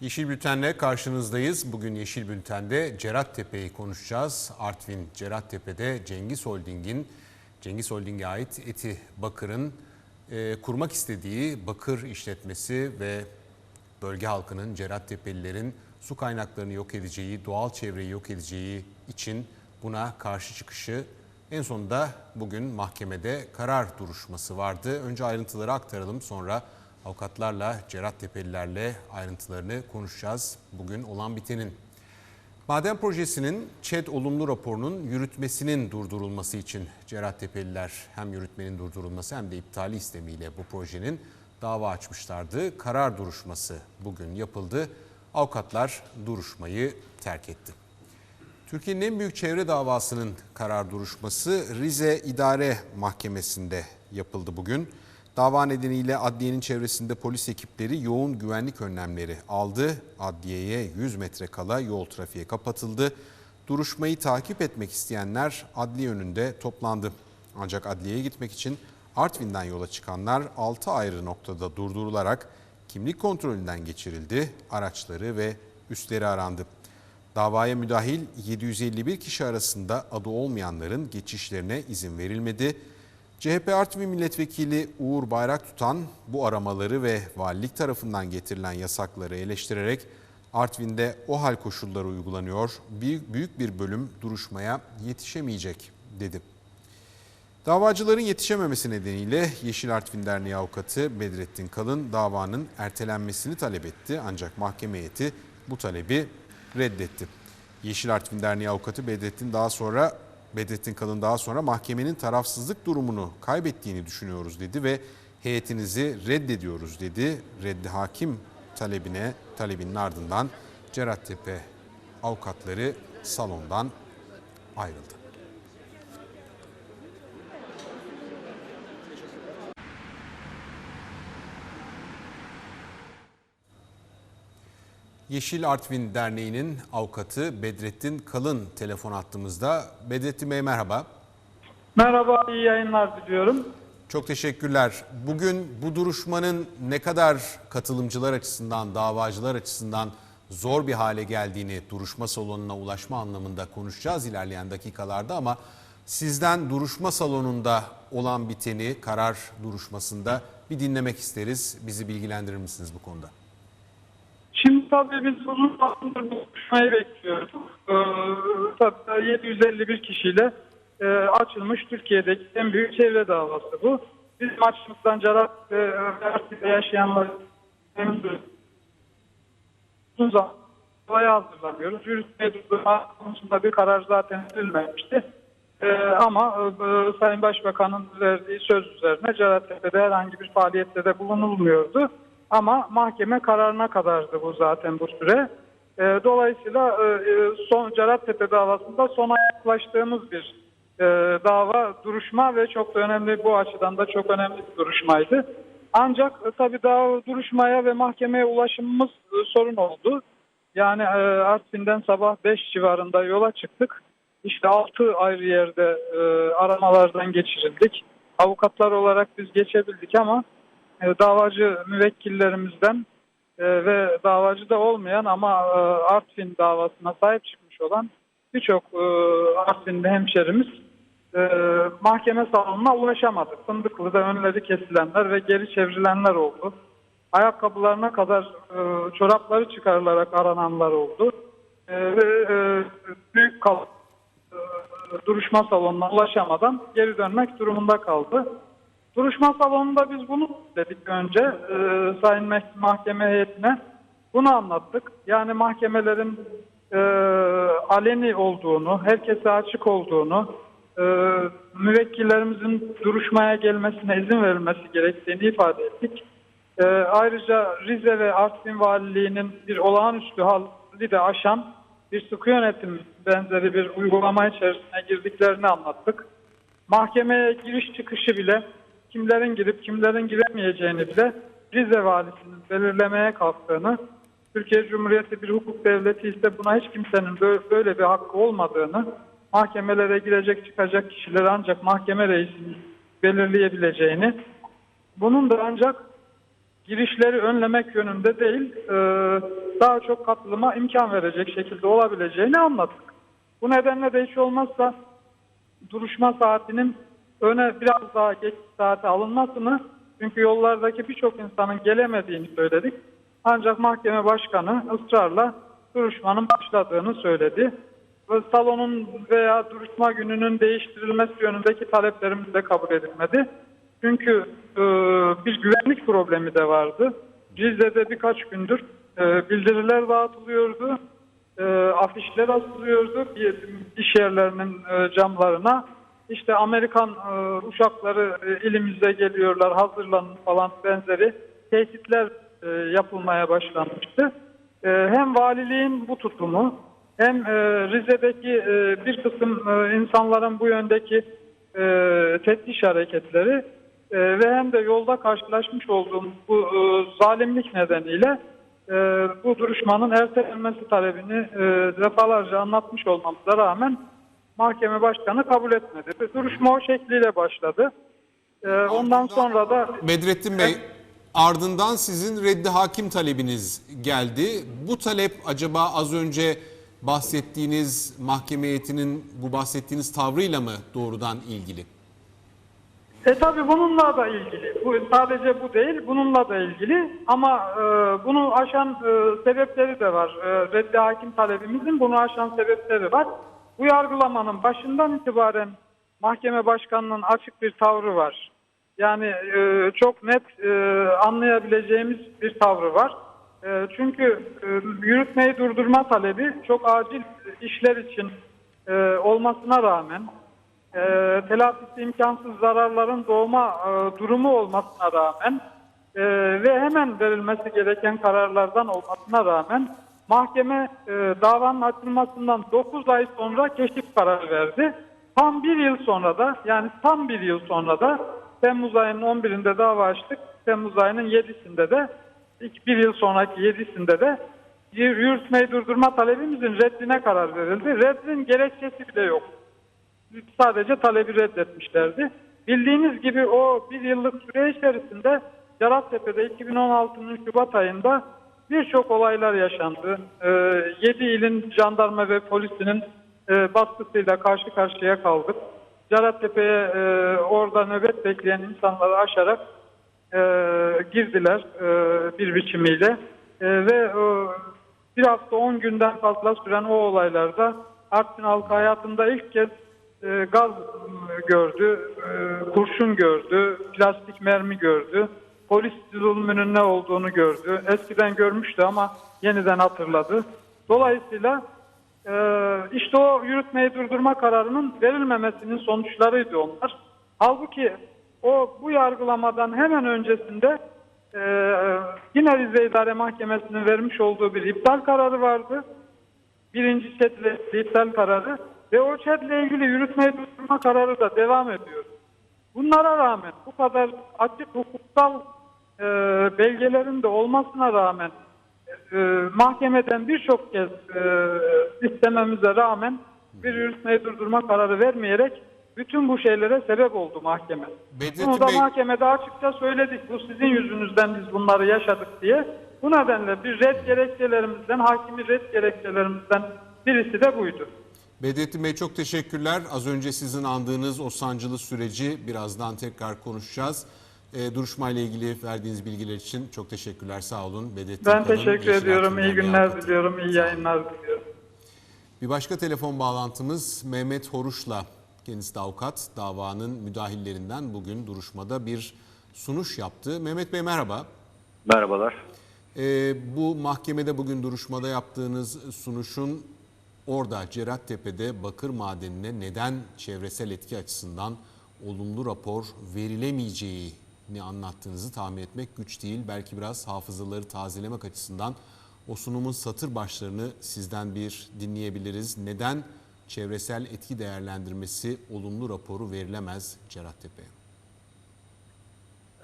Yeşil Bülten'le karşınızdayız. Bugün Yeşil Bülten'de Cerattepe'yi konuşacağız. Artvin Cerattepe'de Cengiz Holding'in, Cengiz Holding'e ait Eti Bakır'ın e, kurmak istediği bakır işletmesi ve bölge halkının, Cerattepe'lilerin su kaynaklarını yok edeceği, doğal çevreyi yok edeceği için buna karşı çıkışı en sonunda bugün mahkemede karar duruşması vardı. Önce ayrıntıları aktaralım sonra avukatlarla, Cerattepe'lilerle ayrıntılarını konuşacağız. Bugün olan bitenin. Maden projesinin ÇED olumlu raporunun yürütmesinin durdurulması için Cerattepe'liler hem yürütmenin durdurulması hem de iptali istemiyle bu projenin dava açmışlardı. Karar duruşması bugün yapıldı. Avukatlar duruşmayı terk etti. Türkiye'nin en büyük çevre davasının karar duruşması Rize İdare Mahkemesi'nde yapıldı bugün. Dava nedeniyle adliyenin çevresinde polis ekipleri yoğun güvenlik önlemleri aldı. Adliyeye 100 metre kala yol trafiğe kapatıldı. Duruşmayı takip etmek isteyenler adliye önünde toplandı. Ancak adliyeye gitmek için Artvin'den yola çıkanlar 6 ayrı noktada durdurularak kimlik kontrolünden geçirildi. Araçları ve üstleri arandı. Davaya müdahil 751 kişi arasında adı olmayanların geçişlerine izin verilmedi. CHP Artvin Milletvekili Uğur Bayrak tutan bu aramaları ve valilik tarafından getirilen yasakları eleştirerek Artvin'de o hal koşulları uygulanıyor, büyük, büyük bir bölüm duruşmaya yetişemeyecek dedi. Davacıların yetişememesi nedeniyle Yeşil Artvin Derneği avukatı Bedrettin Kalın davanın ertelenmesini talep etti ancak mahkeme heyeti bu talebi reddetti. Yeşil Artvin Derneği avukatı Bedrettin daha sonra Bedrettin Kalın daha sonra mahkemenin tarafsızlık durumunu kaybettiğini düşünüyoruz dedi ve heyetinizi reddediyoruz dedi. Reddi hakim talebine talebinin ardından Cerattepe avukatları salondan ayrıldı. Yeşil Artvin Derneği'nin avukatı Bedrettin Kalın telefon attığımızda. Bedrettin Bey merhaba. Merhaba, iyi yayınlar diliyorum. Çok teşekkürler. Bugün bu duruşmanın ne kadar katılımcılar açısından, davacılar açısından zor bir hale geldiğini duruşma salonuna ulaşma anlamında konuşacağız ilerleyen dakikalarda ama sizden duruşma salonunda olan biteni karar duruşmasında bir dinlemek isteriz. Bizi bilgilendirir misiniz bu konuda? Şimdi tabii biz uzun zamandır bu konuşmayı bekliyorduk. Ee, tabii 751 kişiyle e, açılmış Türkiye'deki en büyük çevre davası bu. Biz maçımızdan Cerat ve Ertuğrul'da yaşayanlar uzun zaman olaya hazırlanıyoruz. Yürütmeye durdurma konusunda bir karar zaten verilmemişti. Ee, ama e, Sayın Başbakan'ın verdiği söz üzerine Cerattepe'de herhangi bir faaliyette de bulunulmuyordu. Ama mahkeme kararına kadardı bu zaten bu süre. E, dolayısıyla e, e, son Cerattepe davasında sona yaklaştığımız bir e, dava duruşma ve çok da önemli bu açıdan da çok önemli bir duruşmaydı. Ancak e, tabii daha duruşmaya ve mahkemeye ulaşımımız e, sorun oldu. Yani e, Artvin'den sabah 5 civarında yola çıktık. İşte 6 ayrı yerde e, aramalardan geçirildik. Avukatlar olarak biz geçebildik ama davacı müvekkillerimizden e, ve davacı da olmayan ama e, Artvin davasına sahip çıkmış olan birçok e, Artvinli hemşerimiz e, mahkeme salonuna ulaşamadı. Fındıklı'da önleri kesilenler ve geri çevrilenler oldu. Ayakkabılarına kadar e, çorapları çıkarılarak arananlar oldu. E, ve e, büyük kal e, duruşma salonuna ulaşamadan geri dönmek durumunda kaldı. Duruşma salonunda biz bunu dedik önce e, Sayın Mahkeme heyetine. Bunu anlattık. Yani mahkemelerin e, aleni olduğunu, herkese açık olduğunu, e, müvekkillerimizin duruşmaya gelmesine izin verilmesi gerektiğini ifade ettik. E, ayrıca Rize ve Artvin Valiliğinin bir olağanüstü hali de aşan bir sıkı yönetim benzeri bir uygulama içerisine girdiklerini anlattık. Mahkemeye giriş çıkışı bile kimlerin girip kimlerin giremeyeceğini bile Rize valisinin belirlemeye kalktığını, Türkiye Cumhuriyeti bir hukuk devleti ise buna hiç kimsenin bö- böyle bir hakkı olmadığını, mahkemelere girecek çıkacak kişileri ancak mahkeme reisinin belirleyebileceğini, bunun da ancak girişleri önlemek yönünde değil, e, daha çok katılıma imkan verecek şekilde olabileceğini anlattık. Bu nedenle de hiç olmazsa duruşma saatinin öne biraz daha geç saate alınmasını çünkü yollardaki birçok insanın gelemediğini söyledik. Ancak mahkeme başkanı ısrarla duruşmanın başladığını söyledi. Ve salonun veya duruşma gününün değiştirilmesi yönündeki taleplerimiz de kabul edilmedi. Çünkü e, bir güvenlik problemi de vardı. Rize'de birkaç gündür e, bildiriler dağıtılıyordu. E, afişler asılıyordu bir, iş yerlerinin e, camlarına. İşte Amerikan e, uçakları e, ilimize geliyorlar, hazırlanın falan benzeri tehditler e, yapılmaya başlanmıştı. E, hem valiliğin bu tutumu hem e, Rize'deki e, bir kısım e, insanların bu yöndeki e, teftiş hareketleri e, ve hem de yolda karşılaşmış olduğumuz bu e, zalimlik nedeniyle e, bu duruşmanın ertelenmesi talebini e, defalarca anlatmış olmamıza rağmen mahkeme başkanı kabul etmedi. Duruşma o şekliyle başladı. E, ondan sonra da Bedrettin Bey ardından sizin reddi hakim talebiniz geldi. Bu talep acaba az önce bahsettiğiniz mahkeme heyetinin bu bahsettiğiniz tavrıyla mı doğrudan ilgili? E tabi bununla da ilgili. Bu sadece bu değil, bununla da ilgili. Ama e, bunu aşan e, sebepleri de var. E, reddi hakim talebimizin bunu aşan sebepleri var. Bu yargılamanın başından itibaren mahkeme başkanının açık bir tavrı var. Yani e, çok net e, anlayabileceğimiz bir tavrı var. E, çünkü e, yürütmeyi durdurma talebi çok acil işler için e, olmasına rağmen e, telafisi imkansız zararların doğma e, durumu olmasına rağmen e, ve hemen verilmesi gereken kararlardan olmasına rağmen mahkeme e, davanın açılmasından 9 ay sonra keşif kararı verdi. Tam bir yıl sonra da yani tam bir yıl sonra da Temmuz ayının 11'inde dava açtık. Temmuz ayının 7'sinde de bir yıl sonraki 7'sinde de yürütmeyi durdurma talebimizin reddine karar verildi. Reddin gerekçesi bile yok sadece talebi reddetmişlerdi. Bildiğiniz gibi o bir yıllık süre içerisinde Cerattepe'de 2016'nın Şubat ayında birçok olaylar yaşandı. 7 ilin jandarma ve polisinin e, baskısıyla karşı karşıya kaldık. Cerattepe'ye e, orada nöbet bekleyen insanları aşarak e, girdiler e, bir biçimiyle. E, ve e, bir hafta 10 günden fazla süren o olaylarda Artvin halkı hayatında ilk kez e, gaz e, gördü, e, kurşun gördü, plastik mermi gördü. Polis zulmünün ne olduğunu gördü. Eskiden görmüştü ama yeniden hatırladı. Dolayısıyla e, işte o yürütmeyi durdurma kararının verilmemesinin sonuçlarıydı onlar. Halbuki o bu yargılamadan hemen öncesinde e, yine Rize İdare Mahkemesi'nin vermiş olduğu bir iptal kararı vardı. Birinci çetle iptal kararı ve o ÇED'le ilgili yürütmeyi durdurma kararı da devam ediyor. Bunlara rağmen bu kadar açık hukuksal e, belgelerin de olmasına rağmen e, mahkemeden birçok kez e, istememize rağmen bir yürütmeyi durdurma kararı vermeyerek bütün bu şeylere sebep oldu mahkeme. Bedrettin Bunu da Bey- mahkemede açıkça söyledik. Bu sizin yüzünüzden biz bunları yaşadık diye. Bu nedenle bir red gerekçelerimizden, hakimi red gerekçelerimizden birisi de buydu. Bedrettin Bey çok teşekkürler. Az önce sizin andığınız o sancılı süreci birazdan tekrar konuşacağız. E, duruşmayla ilgili verdiğiniz bilgiler için çok teşekkürler. Sağ olun. Bedrettin Ben Kalın, teşekkür ediyorum. İyi günler diliyorum. İyi yayınlar diliyorum. Bir başka telefon bağlantımız Mehmet Horuş'la. Kendisi de avukat. Davanın müdahillerinden bugün duruşmada bir sunuş yaptı. Mehmet Bey merhaba. Merhabalar. Ee, bu mahkemede bugün duruşmada yaptığınız sunuşun orada Cerattepe'de bakır madenine neden çevresel etki açısından olumlu rapor verilemeyeceğini anlattığınızı tahmin etmek güç değil. Belki biraz hafızaları tazelemek açısından o sunumun satır başlarını sizden bir dinleyebiliriz. Neden çevresel etki değerlendirmesi olumlu raporu verilemez Cerattepe'ye?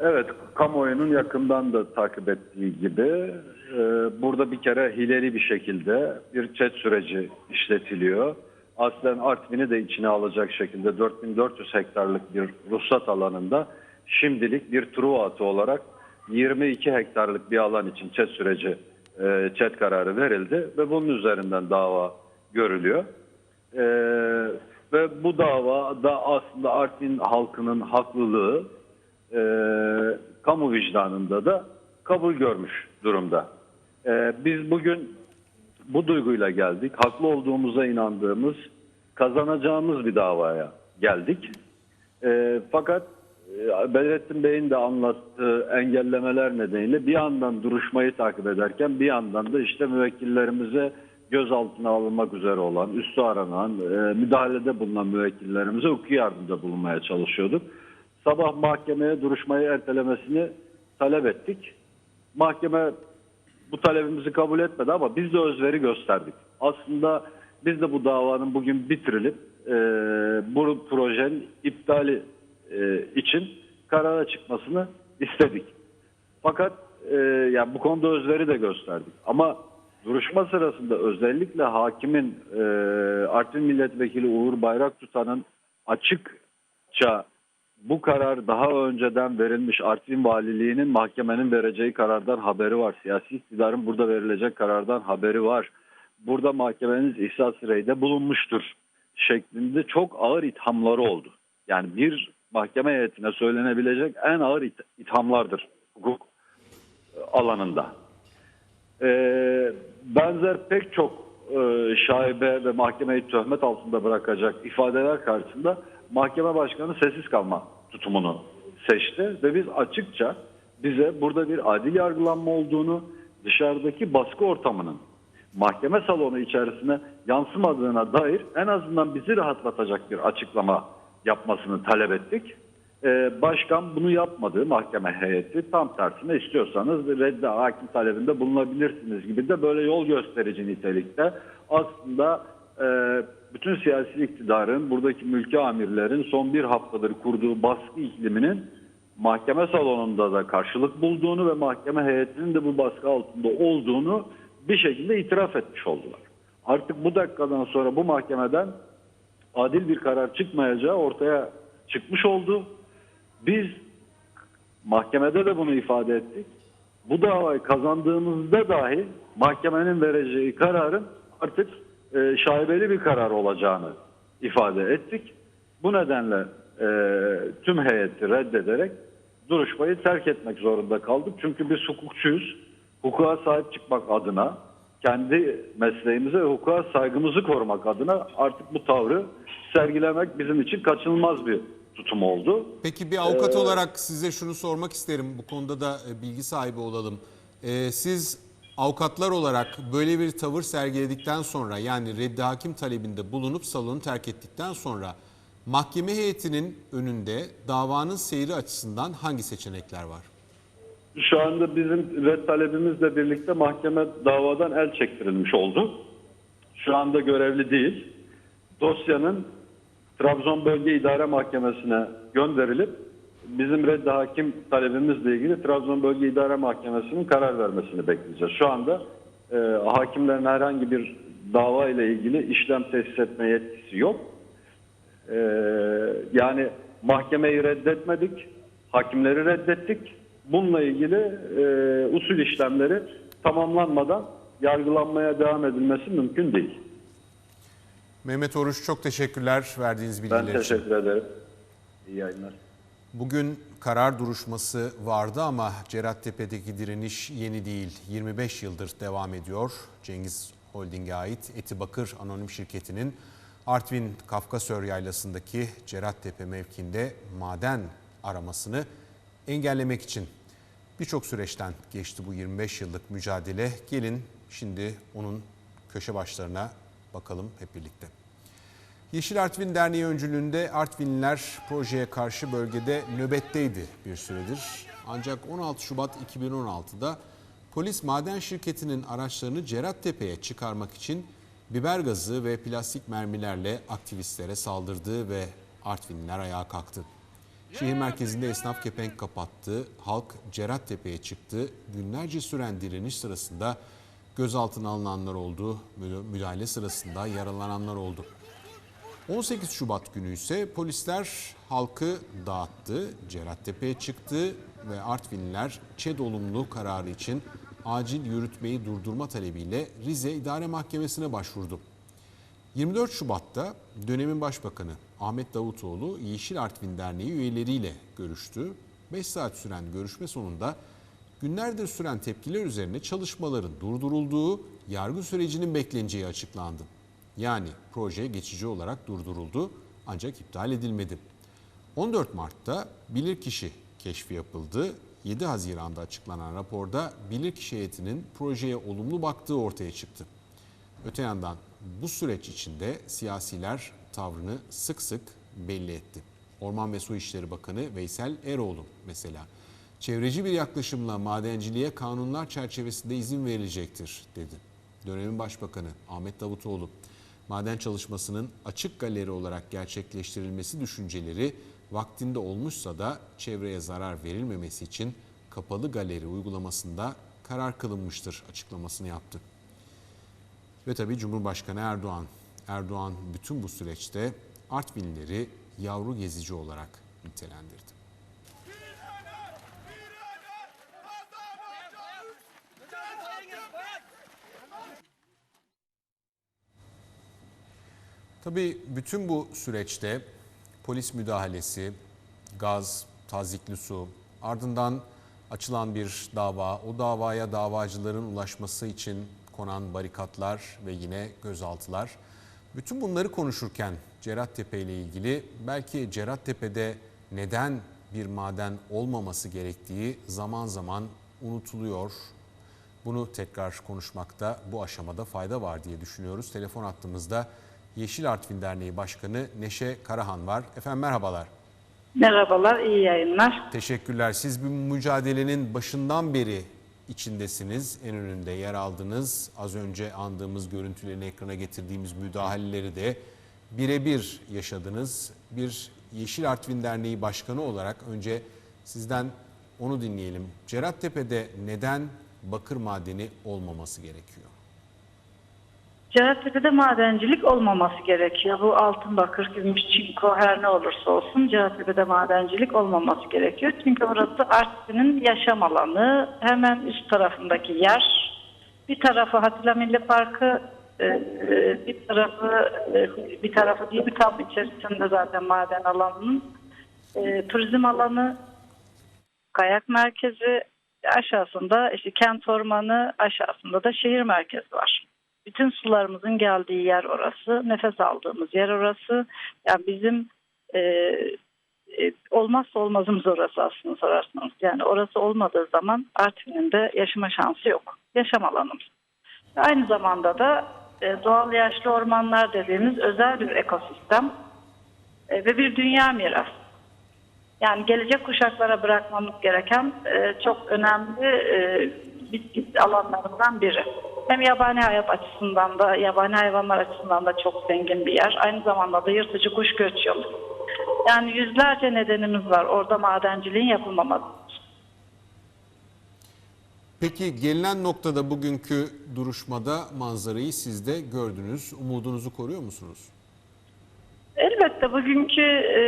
Evet, kamuoyunun yakından da takip ettiği gibi e, burada bir kere hileli bir şekilde bir çet süreci işletiliyor. Aslen Artvin'i de içine alacak şekilde 4400 hektarlık bir ruhsat alanında şimdilik bir Truva atı olarak 22 hektarlık bir alan için çet süreci, e, çet kararı verildi ve bunun üzerinden dava görülüyor. E, ve bu davada aslında Artvin halkının haklılığı e, kamu vicdanında da kabul görmüş durumda. Biz bugün bu duyguyla geldik. Haklı olduğumuza inandığımız, kazanacağımız bir davaya geldik. E, fakat Bedrettin Bey'in de anlattığı engellemeler nedeniyle bir yandan duruşmayı takip ederken bir yandan da işte müvekkillerimize gözaltına alınmak üzere olan, üstü aranan, e, müdahalede bulunan müvekkillerimize hukuki yardımda bulunmaya çalışıyorduk. Sabah mahkemeye duruşmayı ertelemesini talep ettik. Mahkeme bu talebimizi kabul etmedi ama biz de özveri gösterdik. Aslında biz de bu davanın bugün bitirilip e, bu projenin iptali e, için karara çıkmasını istedik. Fakat e, yani bu konuda özveri de gösterdik. Ama duruşma sırasında özellikle hakimin e, Artvin Milletvekili Uğur Bayraktutan'ın açıkça bu karar daha önceden verilmiş Artvin Valiliği'nin mahkemenin vereceği karardan haberi var. Siyasi iktidarın burada verilecek karardan haberi var. Burada mahkemeniz ihsas reyde bulunmuştur şeklinde çok ağır ithamları oldu. Yani bir mahkeme heyetine söylenebilecek en ağır it- ithamlardır hukuk e, alanında. Ee, benzer pek çok e, şaibe ve mahkemeyi töhmet altında bırakacak ifadeler karşısında mahkeme başkanı sessiz kalma tutumunu seçti ve biz açıkça bize burada bir adil yargılanma olduğunu dışarıdaki baskı ortamının mahkeme salonu içerisine yansımadığına dair en azından bizi rahatlatacak bir açıklama yapmasını talep ettik. Ee, başkan bunu yapmadı mahkeme heyeti. Tam tersine istiyorsanız reddi hakim talebinde bulunabilirsiniz gibi de böyle yol gösterici nitelikte aslında e, bütün siyasi iktidarın buradaki mülki amirlerin son bir haftadır kurduğu baskı ikliminin mahkeme salonunda da karşılık bulduğunu ve mahkeme heyetinin de bu baskı altında olduğunu bir şekilde itiraf etmiş oldular. Artık bu dakikadan sonra bu mahkemeden adil bir karar çıkmayacağı ortaya çıkmış oldu. Biz mahkemede de bunu ifade ettik. Bu davayı kazandığımızda dahi mahkemenin vereceği kararın artık e, şaibeli bir karar olacağını ifade ettik. Bu nedenle e, tüm heyeti reddederek duruşmayı terk etmek zorunda kaldık. Çünkü biz hukukçuyuz. Hukuka sahip çıkmak adına, kendi mesleğimize ve hukuka saygımızı korumak adına artık bu tavrı sergilemek bizim için kaçınılmaz bir tutum oldu. Peki bir avukat olarak size şunu sormak isterim. Bu konuda da e, bilgi sahibi olalım. E, siz avukatlar olarak böyle bir tavır sergiledikten sonra yani reddi hakim talebinde bulunup salonu terk ettikten sonra mahkeme heyetinin önünde davanın seyri açısından hangi seçenekler var? Şu anda bizim red talebimizle birlikte mahkeme davadan el çektirilmiş oldu. Şu anda görevli değil. Dosyanın Trabzon Bölge İdare Mahkemesi'ne gönderilip bizim reddi hakim talebimizle ilgili Trabzon Bölge İdare Mahkemesi'nin karar vermesini bekleyeceğiz. Şu anda e, hakimlerin herhangi bir dava ile ilgili işlem tesis etme yetkisi yok. E, yani mahkemeyi reddetmedik, hakimleri reddettik. Bununla ilgili e, usul işlemleri tamamlanmadan yargılanmaya devam edilmesi mümkün değil. Mehmet Oruç çok teşekkürler verdiğiniz Ben bilgiler için. teşekkür ederim. İyi yayınlar. Bugün karar duruşması vardı ama Cerattepe'deki direniş yeni değil. 25 yıldır devam ediyor. Cengiz Holding'e ait Etibakır Anonim Şirketi'nin Artvin Kafkasör Yaylası'ndaki Cerattepe mevkinde maden aramasını engellemek için birçok süreçten geçti bu 25 yıllık mücadele. Gelin şimdi onun köşe başlarına bakalım hep birlikte. Yeşil Artvin Derneği öncülüğünde Artvinliler projeye karşı bölgede nöbetteydi bir süredir. Ancak 16 Şubat 2016'da polis maden şirketinin araçlarını Cerattepe'ye çıkarmak için biber gazı ve plastik mermilerle aktivistlere saldırdı ve Artvinliler ayağa kalktı. Şehir merkezinde esnaf kepenk kapattı, halk Cerattepe'ye çıktı. Günlerce süren direniş sırasında gözaltına alınanlar oldu, müdahale sırasında yaralananlar oldu. 18 Şubat günü ise polisler halkı dağıttı, Cerattepe'ye çıktı ve Artvinliler ÇED olumlu kararı için acil yürütmeyi durdurma talebiyle Rize İdare Mahkemesi'ne başvurdu. 24 Şubat'ta dönemin başbakanı Ahmet Davutoğlu Yeşil Artvin Derneği üyeleriyle görüştü. 5 saat süren görüşme sonunda günlerdir süren tepkiler üzerine çalışmaların durdurulduğu, yargı sürecinin bekleneceği açıklandı. Yani proje geçici olarak durduruldu ancak iptal edilmedi. 14 Mart'ta bilirkişi keşfi yapıldı. 7 Haziran'da açıklanan raporda bilirkişi heyetinin projeye olumlu baktığı ortaya çıktı. Öte yandan bu süreç içinde siyasiler tavrını sık sık belli etti. Orman ve Su İşleri Bakanı Veysel Eroğlu mesela çevreci bir yaklaşımla madenciliğe kanunlar çerçevesinde izin verilecektir dedi. Dönemin Başbakanı Ahmet Davutoğlu maden çalışmasının açık galeri olarak gerçekleştirilmesi düşünceleri vaktinde olmuşsa da çevreye zarar verilmemesi için kapalı galeri uygulamasında karar kılınmıştır açıklamasını yaptı. Ve tabii Cumhurbaşkanı Erdoğan. Erdoğan bütün bu süreçte Artvinleri yavru gezici olarak nitelendirdi. Tabii bütün bu süreçte polis müdahalesi, gaz, tazikli su, ardından açılan bir dava, o davaya davacıların ulaşması için konan barikatlar ve yine gözaltılar. Bütün bunları konuşurken Cerattepe ile ilgili belki Cerattepe'de neden bir maden olmaması gerektiği zaman zaman unutuluyor. Bunu tekrar konuşmakta bu aşamada fayda var diye düşünüyoruz. Telefon hattımızda Yeşil Artvin Derneği Başkanı Neşe Karahan var. Efendim merhabalar. Merhabalar, iyi yayınlar. Teşekkürler. Siz bir mücadelenin başından beri içindesiniz, en önünde yer aldınız. Az önce andığımız görüntülerini ekrana getirdiğimiz müdahaleleri de birebir yaşadınız. Bir Yeşil Artvin Derneği Başkanı olarak önce sizden onu dinleyelim. Cerattepe'de neden bakır madeni olmaması gerekiyor? Cerattepe'de madencilik olmaması gerekiyor. Bu altın, bakır, gümüş, çinko her ne olursa olsun Cerattepe'de madencilik olmaması gerekiyor. Çünkü orası Artvin'in yaşam alanı. Hemen üst tarafındaki yer. Bir tarafı Hatila Milli Parkı, e, e, bir tarafı e, bir tarafı değil bir tam içerisinde zaten maden alanının turizm alanı, kayak merkezi aşağısında işte kent ormanı aşağısında da şehir merkezi var. Bütün sularımızın geldiği yer orası, nefes aldığımız yer orası. Yani bizim e, e, olmazsa olmazımız orası aslında sorarsanız. Yani orası olmadığı zaman Artvin'in de yaşama şansı yok. Yaşam alanımız. Aynı zamanda da e, doğal yaşlı ormanlar dediğimiz özel bir ekosistem e, ve bir dünya mirası. Yani gelecek kuşaklara bırakmamız gereken e, çok önemli e, bitki alanlarından biri. Hem yabani hayat açısından da, yabani hayvanlar açısından da çok zengin bir yer. Aynı zamanda da yırtıcı kuş göç yolu. Yani yüzlerce nedenimiz var orada madenciliğin yapılmaması. Peki gelinen noktada bugünkü duruşmada manzarayı siz de gördünüz. Umudunuzu koruyor musunuz? Elbette bugünkü e,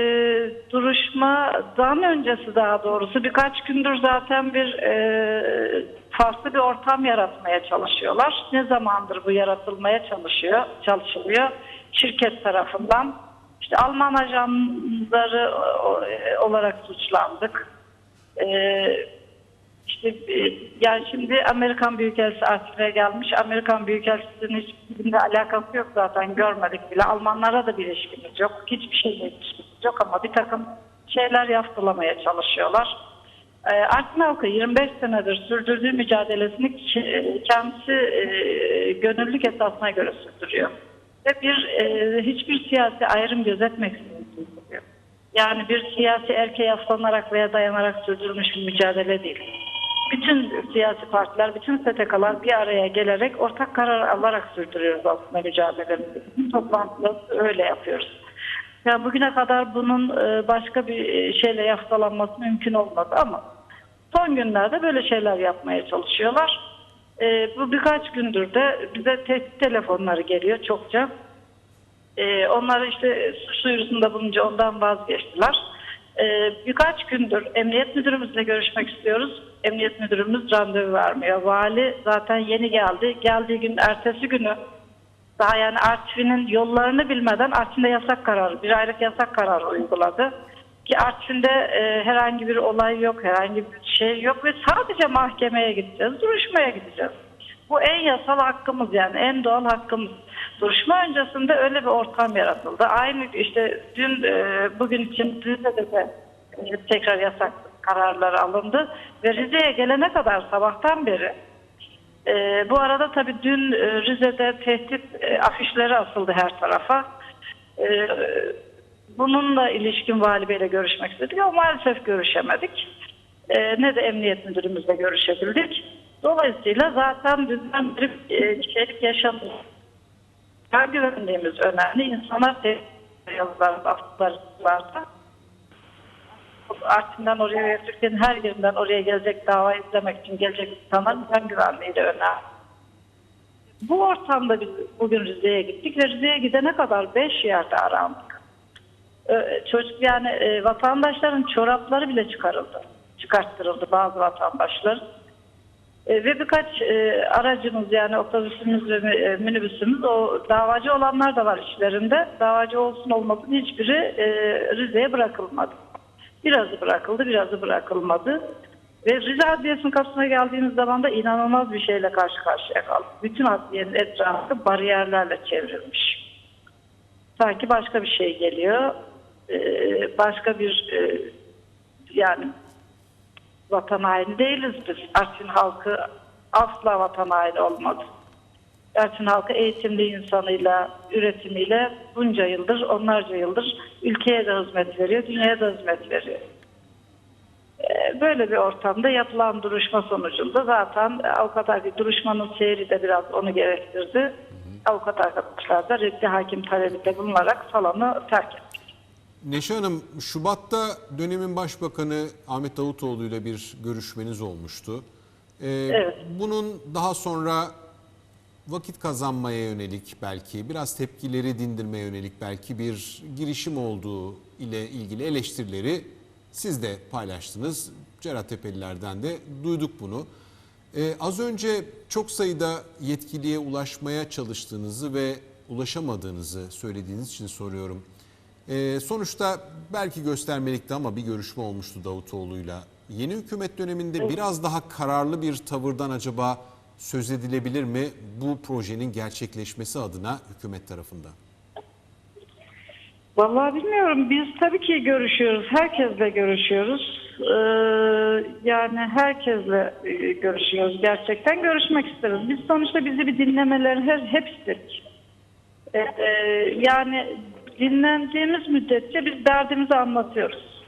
duruşmadan öncesi daha doğrusu birkaç gündür zaten bir e, farklı bir ortam yaratmaya çalışıyorlar. Ne zamandır bu yaratılmaya çalışıyor, çalışılıyor şirket tarafından. İşte Alman ajanları e, olarak suçlandık. E, işte e, yani şimdi Amerikan Büyükelçisi Artvin'e gelmiş. Amerikan Büyükelçisi'nin hiçbirinde alakası yok zaten görmedik bile. Almanlara da bir ilişkimiz yok. Hiçbir şeyle ilişkimiz yok ama bir takım şeyler yaftalamaya çalışıyorlar. Ee, Artvin halkı 25 senedir sürdürdüğü mücadelesini kendisi e, gönüllülük esasına göre sürdürüyor. Ve bir e, hiçbir siyasi ayrım gözetmeksizin sürdürüyor. Yani bir siyasi erkeğe yaslanarak veya dayanarak sürdürülmüş bir mücadele değil bütün siyasi partiler, bütün STK'lar bir araya gelerek ortak karar alarak sürdürüyoruz aslında mücadelemizi. Bütün toplantıda öyle yapıyoruz. Yani bugüne kadar bunun e, başka bir şeyle yaftalanması mümkün olmadı ama son günlerde böyle şeyler yapmaya çalışıyorlar. E, bu birkaç gündür de bize tehdit telefonları geliyor çokça. Ee, onlar işte suç duyurusunda bulunca ondan vazgeçtiler. Ee, birkaç gündür emniyet müdürümüzle görüşmek istiyoruz. Emniyet müdürümüz randevu vermiyor. Vali zaten yeni geldi. Geldiği gün ertesi günü daha yani Artvin'in yollarını bilmeden Artvin'de yasak kararı, bir aylık yasak kararı uyguladı. Ki Artvin'de e, herhangi bir olay yok, herhangi bir şey yok ve sadece mahkemeye gideceğiz, duruşmaya gideceğiz. Bu en yasal hakkımız yani en doğal hakkımız. Duruşma öncesinde öyle bir ortam yaratıldı. Aynı işte dün e, bugün için Rize'de de e, tekrar yasak kararlar alındı ve Rize'ye gelene kadar sabahtan beri ee, bu arada tabii dün e, Rize'de tehdit e, afişleri asıldı her tarafa. Ee, bununla ilişkin vali beyle görüşmek istedik ama maalesef görüşemedik. Ee, ne de emniyet müdürümüzle görüşebildik. Dolayısıyla zaten dünden beri e, şeylik yaşandı. Her güvenliğimiz önemli. İnsanlar tehdit yazılar, afişler varsa Artvin'den oraya ve Türkiye'nin her yerinden oraya gelecek dava izlemek için gelecek insanların can güvenliği de önemli. Bu ortamda biz bugün Rize'ye gittik ve Rize'ye gidene kadar 5 yerde arandık. Ee, çocuk yani e, vatandaşların çorapları bile çıkarıldı. Çıkarttırıldı bazı vatandaşlar. E, ve birkaç e, aracımız yani otobüsümüz ve e, minibüsümüz o davacı olanlar da var içlerinde. Davacı olsun olmasın hiçbiri Rize'ye bırakılmadı. Birazı bırakıldı, birazı bırakılmadı. Ve Rize Adliyesi'nin kapısına geldiğimiz zaman da inanılmaz bir şeyle karşı karşıya kaldık. Bütün adliyenin etrafı bariyerlerle çevrilmiş. Sanki başka bir şey geliyor. Ee, başka bir e, yani vatan haini değiliz biz. Artvin halkı asla vatan haini olmadı. Artvin halkı eğitimli insanıyla, üretimiyle bunca yıldır, onlarca yıldır ülkeye de hizmet veriyor, dünyaya da hizmet veriyor. Ee, Böyle bir ortamda yapılan duruşma sonucunda zaten avukat arkadaş duruşmanın seyri de biraz onu gerektirdi. Avukat arkadaşlar da reddi hakim talebinde bulunarak salonu terk etti. Neşe Hanım, Şubat'ta dönemin başbakanı Ahmet Davutoğlu ile bir görüşmeniz olmuştu. Ee, Evet. Bunun daha sonra vakit kazanmaya yönelik belki, biraz tepkileri dindirmeye yönelik belki bir girişim olduğu ile ilgili eleştirileri siz de paylaştınız. Cerattepe'lilerden de duyduk bunu. Ee, az önce çok sayıda yetkiliye ulaşmaya çalıştığınızı ve ulaşamadığınızı söylediğiniz için soruyorum. Ee, sonuçta belki göstermelikti ama bir görüşme olmuştu Davutoğlu'yla. Yeni hükümet döneminde biraz daha kararlı bir tavırdan acaba söz edilebilir mi bu projenin gerçekleşmesi adına hükümet tarafından? Vallahi bilmiyorum. Biz tabii ki görüşüyoruz. Herkesle görüşüyoruz. Ee, yani herkesle e, görüşüyoruz. Gerçekten görüşmek isteriz. Biz sonuçta bizi bir dinlemeleri her, hep istedik. Ee, e, yani dinlendiğimiz müddetçe biz derdimizi anlatıyoruz.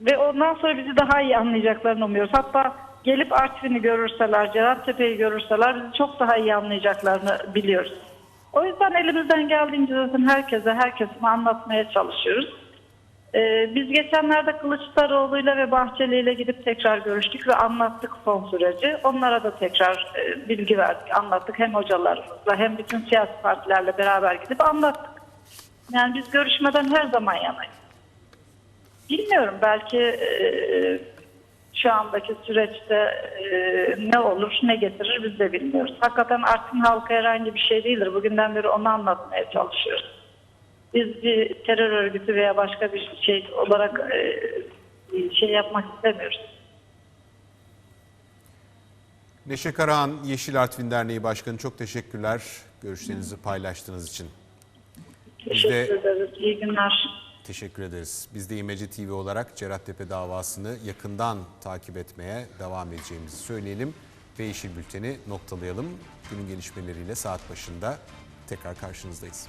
Ve ondan sonra bizi daha iyi anlayacaklarını umuyoruz. Hatta gelip Artvin'i görürseler, Cerattepe'yi görürseler bizi çok daha iyi anlayacaklarını biliyoruz. O yüzden elimizden geldiğince zaten herkese, herkesine anlatmaya çalışıyoruz. Ee, biz geçenlerde Kılıçdaroğlu'yla ve Bahçeli'yle gidip tekrar görüştük ve anlattık son süreci. Onlara da tekrar e, bilgi verdik, anlattık. Hem hocalarımızla hem bütün siyasi partilerle beraber gidip anlattık. Yani biz görüşmeden her zaman yanayız. Bilmiyorum belki e, şu andaki süreçte e, ne olur ne getirir biz de bilmiyoruz. Hakikaten Artvin halkı herhangi bir şey değildir. Bugünden beri onu anlatmaya çalışıyoruz. Biz bir terör örgütü veya başka bir şey olarak e, şey yapmak istemiyoruz. Neşe Karahan, Yeşil Artvin Derneği Başkanı çok teşekkürler görüşlerinizi paylaştığınız için. Teşekkür de- ederiz. İyi günler. Teşekkür ederiz. Biz de İmece TV olarak Cerattepe davasını yakından takip etmeye devam edeceğimizi söyleyelim ve Yeşil Bülten'i noktalayalım. Günün gelişmeleriyle saat başında tekrar karşınızdayız.